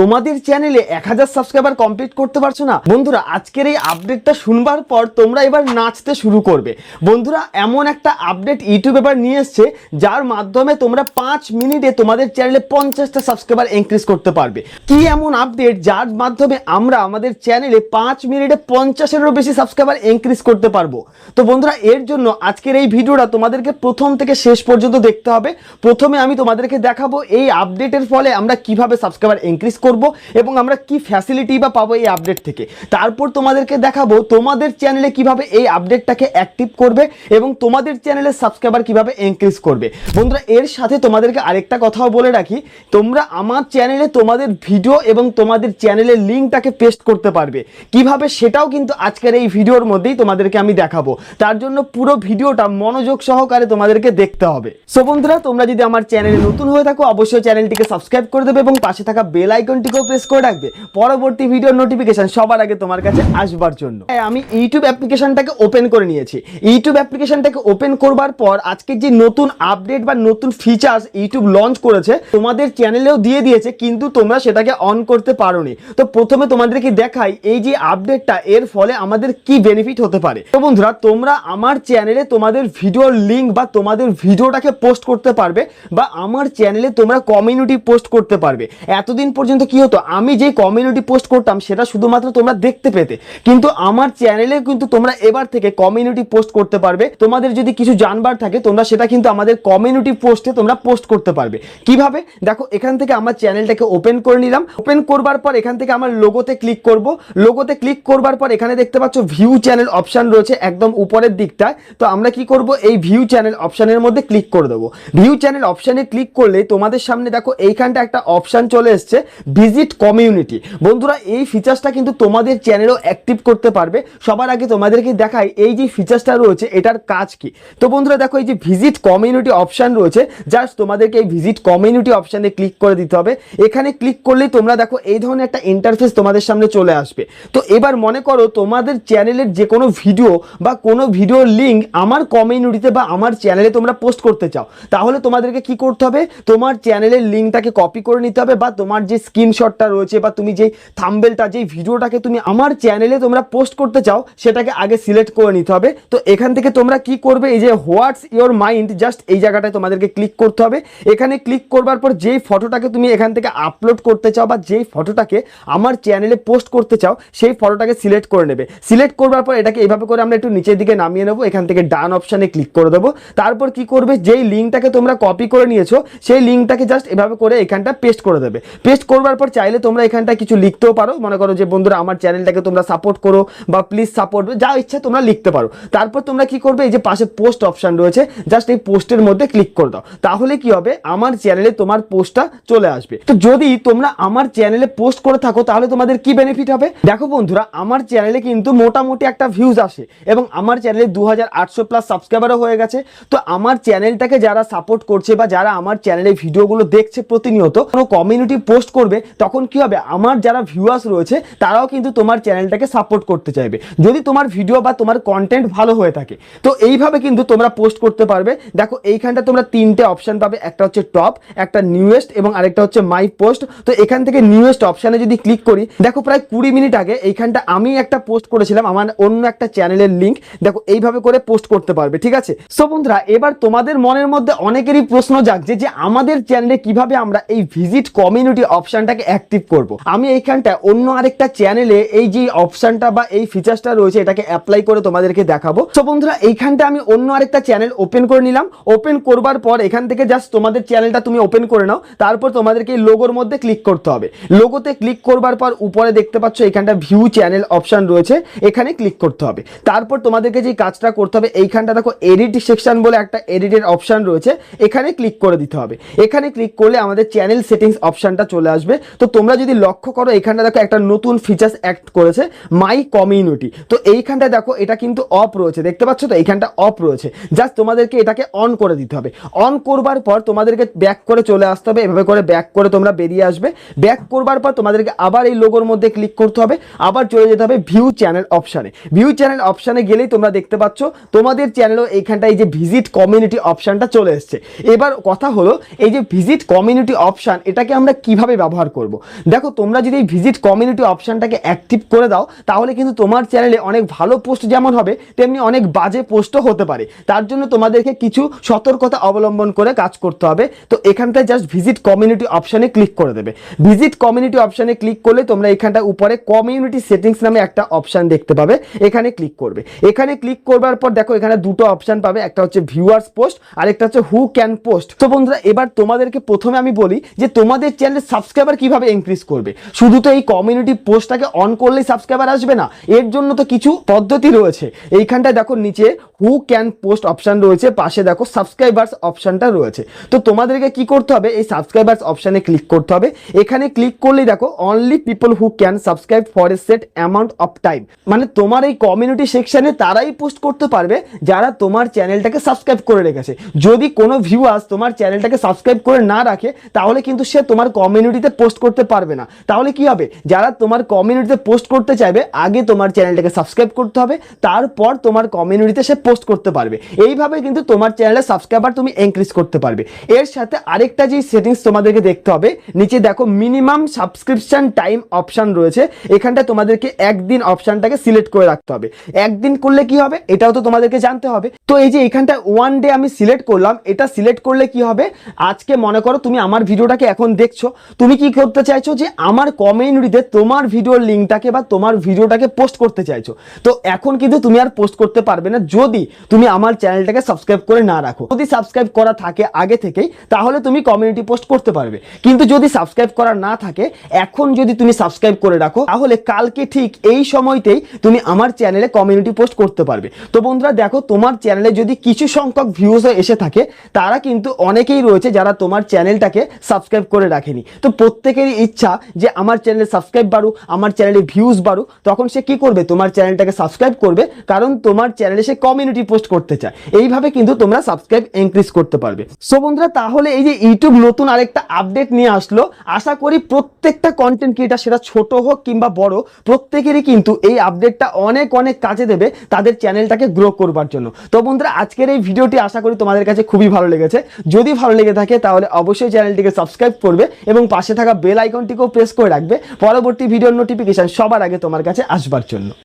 তোমাদের চ্যানেলে এক হাজার সাবস্ক্রাইবার কমপ্লিট করতে পারছ না? বন্ধুরা, আজকের এই আপডেটটা শুনবার পর তোমরা এবার নাচতে শুরু করবে। বন্ধুরা, এমন একটা আপডেট ইউটিউব এবার নিয়ে এসছে, যার মাধ্যমে তোমরা পাঁচ মিনিটে তোমাদের চ্যানেলে পঞ্চাশটা সাবস্ক্রাইবার ইনক্রিজ করতে পারবে। কি এমন আপডেট যার মাধ্যমে আমরা আমাদের চ্যানেলে পাঁচ মিনিটে পঞ্চাশেরও বেশি সাবস্ক্রাইবার ইনক্রিজ করতে পারব? তো বন্ধুরা, এর জন্য আজকের এই ভিডিওটা তোমাদেরকে প্রথম থেকে শেষ পর্যন্ত দেখতে হবে। প্রথমে আমি তোমাদেরকে দেখাবো এই আপডেটের ফলে আমরা কীভাবে সাবস্ক্রাইবার ইনক্রিজ করব এবং আমরা কি ফ্যাসিলিটি বা পাবো এই আপডেট থেকে। তারপর তোমাদেরকে দেখাবো তোমাদের চ্যানেলে কীভাবে এই আপডেটটাকে অ্যাক্টিভ করবে এবং তোমাদের চ্যানেলের সাবস্ক্রাইবার কীভাবে ইনক্রিজ করবে। বন্ধুরা, এর সাথে তোমাদেরকে আরেকটা কথাও বলে রাখি, তোমরা আমার চ্যানেলে তোমাদের ভিডিও এবং তোমাদের চ্যানেলের লিঙ্কটাকে পেস্ট করতে পারবে। কীভাবে সেটাও কিন্তু আজকের এই ভিডিওর মধ্যেই তোমাদেরকে আমি দেখাবো। তার জন্য পুরো ভিডিওটা মনোযোগ সহকারে তোমাদেরকে দেখতে হবে। সো বন্ধুরা, তোমরা যদি আমার চ্যানেলে নতুন হয়ে থাকো, অবশ্যই চ্যানেলটিকে সাবস্ক্রাইব করে দেবে এবং পাশে থাকা বেল আইকনটিকেও প্রেস করে রাখবে। পরবর্তী ভিডিওর নোটিফিকেশন সবার আগে তোমার কাছে আসবার জন্য। হ্যাঁ, আমি ইউটিউব অ্যাপ্লিকেশনটাকে ওপেন করে নিয়েছি। ইউটিউব অ্যাপ্লিকেশনটাকে ওপেন করবার পর আজকে যে নতুন আপডেট বা নতুন ফিচার্স ইউটিউব লঞ্চ করেছে তোমাদের চ্যানেলেও দিয়ে দিয়েছে কিন্তু তোমরা সেটাকে অন করতে পারোনি। তো প্রথমে তোমাদেরকে দেখাই এই যে আপডেটটা এর ফলে আমাদের কি বেনিফিট হতে পারে। তো বন্ধুরা তোমরা আমার চ্যানেলে তোমাদের ভিডিওর লিঙ্ক বা তোমাদের ভিডিওটাকে পোস্ট করতে পারবে বা আমার চ্যানেলে তোমরা কমিউনিটি পোস্ট করতে পারবে। এতদিন পর্যন্ত কি হতো? আমি যে কমিউনিটি পোস্ট করতাম, সেটা শুধুমাত্র তোমরা দেখতে পেতে। কিন্তু আমার চ্যানেলে কিন্তু তোমরা এবার থেকে কমিউনিটি পোস্ট করতে পারবে। তোমাদের যদি কিছু জানবার থাকে, তোমরা সেটা কিন্তু আমাদের কমিউনিটি পোস্টে তোমরা পোস্ট করতে পারবে। কীভাবে? দেখো, এখান থেকে আমার চ্যানেলটাকে ওপেন করে নিলাম। ওপেন করবার পর এখান থেকে আমার লোগোতে ক্লিক করব। লোগোতে ক্লিক করবার পর এখানে দেখতে পাচ্ছ ভিউ চ্যানেল অপশন রয়েছে একদম উপরের দিকটায়। তো আমরা কি করব? এই ভিউ চ্যানেল অপশনের মধ্যে ক্লিক করে দেবো। ভিউ চ্যানেল অপশানে ক্লিক করলে তোমাদের সামনে দেখো, এইখানটা একটা অপশন চলে এসছে। ভিজিট কমিউনিটি বন্ধুরা, এই ফিচার্সটা কিন্তু তোমাদের চ্যানেলও অ্যাক্টিভ করতে পারবে। সবার আগে তোমাদেরকে দেখাই, এই যে ফিচার্সটা রয়েছে, এটার কাজ কি? তো বন্ধুরা, দেখো এই যে ভিজিট কমিউনিটি অপশান রয়েছে জাস্ট তোমাদেরকে এই ভিজিট কমিউনিটি অপশানে ক্লিক করে দিতে হবে। এখানে ক্লিক করলেই তোমরা দেখো এই ধরনের একটা ইন্টারফেস তোমাদের সামনে চলে আসবে। তো এবার মনে করো, তোমাদের চ্যানেলের যে কোনো ভিডিও বা কোনো ভিডিওর লিঙ্ক আমার কমিউনিটিতে বা আমার চ্যানেলে তোমরা পোস্ট করতে চাও। তাহলে তোমাদেরকে কি করতে হবে? তোমার চ্যানেলের লিঙ্কটাকে কপি করে নিতে হবে বা তোমার যে স্ক্রিনশটটা রয়েছে বা তুমি যেই থাম্বেলটা যেই ভিডিওটাকে তুমি আমার চ্যানেলে তোমরা পোস্ট করতে চাও, সেটাকে আগে সিলেক্ট করে নিতে হবে। তো এখান থেকে তোমরা কি করবে, এই যে হোয়াটস ইওর মাইন্ড জাস্ট এই জায়গাটায় তোমাদেরকে ক্লিক করতে হবে। এখানে ক্লিক করবার পর যেই ফটোটাকে তুমি এখান থেকে আপলোড করতে চাও বা যেই ফটোটাকে আমার চ্যানেলে পোস্ট করতে চাও, সেই ফটোটাকে সিলেক্ট করে নেবে। সিলেক্ট করবার পর এটাকে এইভাবে করে আমরা একটু নিচের দিকে নামিয়ে নেব, এখান থেকে ডান অপশানে ক্লিক করে দেবো। তারপর কি করবে, যেই লিঙ্কটাকে তোমরা কপি করে নিয়েছো, সেই লিঙ্কটাকে জাস্ট এভাবে করে এখানটা পেস্ট করে দেবে। পেস্ট করবার পর চাইলে তোমরা এখানটা কিছু লিখতেও পারো। মনে করো যে, বন্ধুরা, আমার চ্যানেলটাকে তোমরা সাপোর্ট করো বা প্লিজ সাপোর্ট যা ইচ্ছা তোমরা লিখতে পারো। তারপর তোমরা কি করবে? এই যে পাশে পোস্ট অপশন রয়েছে জাস্ট এই পোস্টের মধ্যে ক্লিক করে দাও। তাহলে কি হবে? আমার চ্যানেলে তোমার পোস্টটা চলে আসবে। তো যদি তোমরা আমার চ্যানেলে পোস্ট করে থাকো, তাহলে তোমাদের কি বেনিফিট হবে? দেখো বন্ধুরা, আমার চ্যানেলে কিন্তু মোটামুটি একটা ভিউজ আসে এবং আমার চ্যানেলে দু প্লাস সাবস্ক্রাইবারও হয়ে গেছে। তো আমার চ্যানেলটাকে যারা সাপোর্ট করছে বা যারা আমার চ্যানেলে ভিডিওগুলো দেখছে প্রতিনিয়ত, কোনো কমিউনিটি পোস্ট করবে তখন কি হবে? আমার যারা ভিউয়ার্স রয়েছে, তারাও কিন্তু তোমার চ্যানেলটাকে সাপোর্ট করতে চাইবে। যদি তোমার ভিডিও বা তোমার কন্টেন্ট ভালো হয়ে থাকে, তো এইভাবে কিন্তু তোমরা পোস্ট করতে পারবে। দেখো, এইখানটা তোমরা তিনটে অপশন পাবে। একটা হচ্ছে টপ একটা নিউয়েস্ট এবং আরেকটা হচ্ছে মাই পোস্ট তো এখান থেকে নিউয়েস্ট অপশানে যদি ক্লিক করি, দেখো, প্রায় কুড়ি মিনিট আগে এইখানটা আমি একটা পোস্ট করেছিলাম আমার অন্য একটা চ্যানেলের লিঙ্ক দেখো, এইভাবে করে পোস্ট করতে পারবে, ঠিক আছে? সো বন্ধুরা, এবার তোমাদের মনের মধ্যে অনেকেরই প্রশ্ন জাগছে যে আমাদের চ্যানেলে কীভাবে আমরা এই ভিজিট কমিউনিটি অপশনটাকে অ্যাক্টিভ করব। আমি এইখানটা অন্য আরেকটা চ্যানেলে এই যে অপশনটা বা এই ফিচার্সটা রয়েছে, এটাকে অ্যাপ্লাই করে তোমাদেরকে দেখাবো। তো বন্ধুরা এইখানটা আমি অন্য আরেকটা চ্যানেল ওপেন করে নিলাম। ওপেন করবার পর এখান থেকে জাস্ট তোমাদের চ্যানেলটা তুমি ওপেন করে নাও। তারপর তোমাদেরকে এই লোগোর মধ্যে ক্লিক করতে হবে। লোগোতে ক্লিক করবার পর উপরে দেখতে পাচ্ছ এখানটা ভিউ চ্যানেল অপশন রয়েছে। এখানে ক্লিক করতে হবে। তারপর তোমাদেরকে যে কাজটা করতে হবে, এইখানটা দেখো এডিট সেকশন বলে একটা এডিটের অপশন রয়েছে। এখানে ক্লিক করে দিতে হবে। এখানে ক্লিক করলে আমাদের চ্যানেল সেটিংস অপশনটা চলে আসবে। তো তোমরা যদি লক্ষ্য করো এখানটা দেখো একটা নতুন ফিচার্স অ্যাক্ট করেছে মাই কমিউনিটি তো এইখানটা দেখো, এটা কিন্তু অফ রয়েছে। দেখতে পাচ্ছ তো? এইখানটা অফ রয়েছে। জাস্ট তোমাদেরকে এটাকে অন করে দিতে হবে। অন করবার পর তোমাদেরকে ব্যাক করে চলে আসতে হবে। এভাবে করে ব্যাক করে তোমরা বেরিয়ে আসবে। ব্যাক করবার পর তোমাদেরকে আবার এই লোগোর মধ্যে ক্লিক করতে হবে। আবার চলে যেতে হবে ভিউ চ্যানেল অপশানে ভিউ চ্যানেল অপশানে গেলেই তোমরা দেখতে পাচ্ছ, তোমাদের চ্যানেলও এইখানটা এই যে ভিজিট কমিউনিটি অপশানটা চলে এসছে। এবার কথা হলো, এই যে ভিজিট কমিউনিটি অপশান এটাকে আমরা কীভাবে ব্যবহার ব্যবহার করব। দেখো, তোমরা যদি এই ভিজিট কমিউনিটি অপশনটাকে অ্যাক্টিভ করে দাও, তাহলে কিন্তু তোমার চ্যানেলে অনেক ভালো পোস্ট যেমন হবে, তেমনি অনেক বাজে পোস্টও হতে পারে। তার জন্য তোমাদেরকে কিছু সতর্কতা অবলম্বন করে কাজ করতে হবে। তো এখানটায় জাস্ট ভিজিট কমিউনিটি অপশনে ক্লিক করে দেবে। ভিজিট কমিউনিটি অপশনে ক্লিক করলে তোমরা এখানটা উপরে কমিউনিটি সেটিংস নামে একটা অপশন দেখতে পাবে। এখানে ক্লিক করবে। এখানে ক্লিক করবার পর দেখো, এখানে দুটো অপশন পাবে। একটা হচ্ছে ভিউয়ার্স পোস্ট আর একটা হচ্ছে হু ক্যান পোস্ট তো বন্ধুরা, এবার তোমাদেরকে প্রথমে আমি বলি যে তোমাদের চ্যানেলের সাবস্ক্রাইবার কীভাবে ইনক্রিজ করবে? শুধু তো এই কমিউনিটি পোস্টটাকে অন করলেই সাবস্ক্রাইবার আসবে না, এর জন্য তো কিছু পদ্ধতি রয়েছে। এইখানটায় দেখো নিচে হু ক্যান পোস্ট অপশন রয়েছে, পাশে দেখো সাবস্ক্রাইবার্স অপশনটা রয়েছে। তো তোমাদেরকে কি করতে হবে? এই সাবস্ক্রাইবার্স অপশনে ক্লিক করতে হবে। এখানে ক্লিক করলেই দেখো only people who can subscribe for a set amount of time মানে তোমার এই কমিউনিটি সেকশনে তারাই পোস্ট করতে পারবে যারা তোমার চ্যানেলটাকে সাবস্ক্রাইব করে রেখেছে। যদি কোনো ভিউয়ার্স তোমার চ্যানেলটাকে সাবস্ক্রাইব করে না রাখে, তাহলে কিন্তু সে তোমার কমিউনিটিতে পোস্ট করতে পারবে না। তাহলে কি হবে? যারা তোমার কমিউনিটিতে পোস্ট করতে চাইবে, আগে তোমার চ্যানেলটাকে সাবস্ক্রাইব করতে হবে, তারপর তোমার কমিউনিটিতে সে পোস্ট করতে পারবে। এইভাবে কিন্তু তোমার চ্যানেলের সাবস্ক্রাইবার তুমি ইনক্রিজ করতে পারবে। এর সাথে আরেকটা যে সেটিংস তোমাদেরকে দেখতে হবে, নিচে দেখো মিনিমাম সাবস্ক্রিপশন টাইম অপশন রয়েছে। এখানটা তোমাদেরকে একদিন অপশনটাকে সিলেক্ট করে রাখতে হবে। একদিন করলে কি হবে? এটাও তো তোমাদেরকে জানতে হবে। তো এই যে এখানটা ওয়ান ডে আমি সিলেক্ট করলাম, এটা সিলেক্ট করলে কি হবে? আজকে মনে করো তুমি আমার ভিডিওটাকে এখন দেখছ। তুমি কি করতে চাইছো যে আমার কমিউনিটিতে তোমার ভিডিওর লিঙ্কটাকে বা তোমার ভিডিওটাকে পোস্ট করতে চাইছো? তো এখন কিন্তু তুমি আর পোস্ট করতে পারবে না। যদি তুমি আমার চ্যানেলটাকে সাবস্ক্রাইব করে না রাখো, যদি সাবস্ক্রাইব করা থাকে আগে থেকেই, তাহলে তুমি কমিউনিটি পোস্ট করতে পারবে। কিন্তু যদি সাবস্ক্রাইব করা না থাকে, এখন যদি তুমি সাবস্ক্রাইব করে রাখো, তাহলে কালকে ঠিক এই সময়তেই তুমি আমার চ্যানেলে কমিউনিটি পোস্ট করতে পারবে। তো বন্ধুরা, দেখো, তোমার চ্যানেলে যদি কিছু সংখ্যক ভিউজ এসে থাকে, তারা কিন্তু অনেকেই রয়েছে যারা তোমার চ্যানেলটাকে সাবস্ক্রাইব করে রাখেনি। তো প্রত্যেকেরই ইচ্ছা যে আমার চ্যানেলে সাবস্ক্রাইব বাড়ুক, আমার চ্যানেলে ভিউজ বাড়ুক। তখন সে কি করবে? তোমার চ্যানেলটাকে সাবস্ক্রাইব করবে, কারণ তোমার চ্যানেলে সে কমিউনিটি পোস্ট করতে চায়। এইভাবে কিন্তু তোমরা সাবস্ক্রাইব ইনক্রিজ করতে পারবে। সো বন্ধুরা, তাহলে এই যে ইউটিউব নতুন আরেকটা আপডেট নিয়ে আসলো, আশা করি প্রত্যেকটা কন্টেন্ট ক্রিয়েটার সেটা ছোট হোক কিংবা বড়, প্রত্যেকেরই কিন্তু এই আপডেটটা অনেক অনেক কাজে দেবে তাদের চ্যানেলটাকে গ্রো করবার জন্য। তো বন্ধুরা, আজকের এই ভিডিওটি আশা করি তোমাদের কাছে খুবই ভালো লেগেছে। যদি ভালো লেগে থাকে, তাহলে অবশ্যই চ্যানেলটিকে সাবস্ক্রাইব করবে এবং পাশে থাকা বেল আইকনটিকেও প্রেস করে রাখবে। পরবর্তী ভিডিওর নোটিফিকেশান সবার আগে তোমার কাছে আসবার জন্য।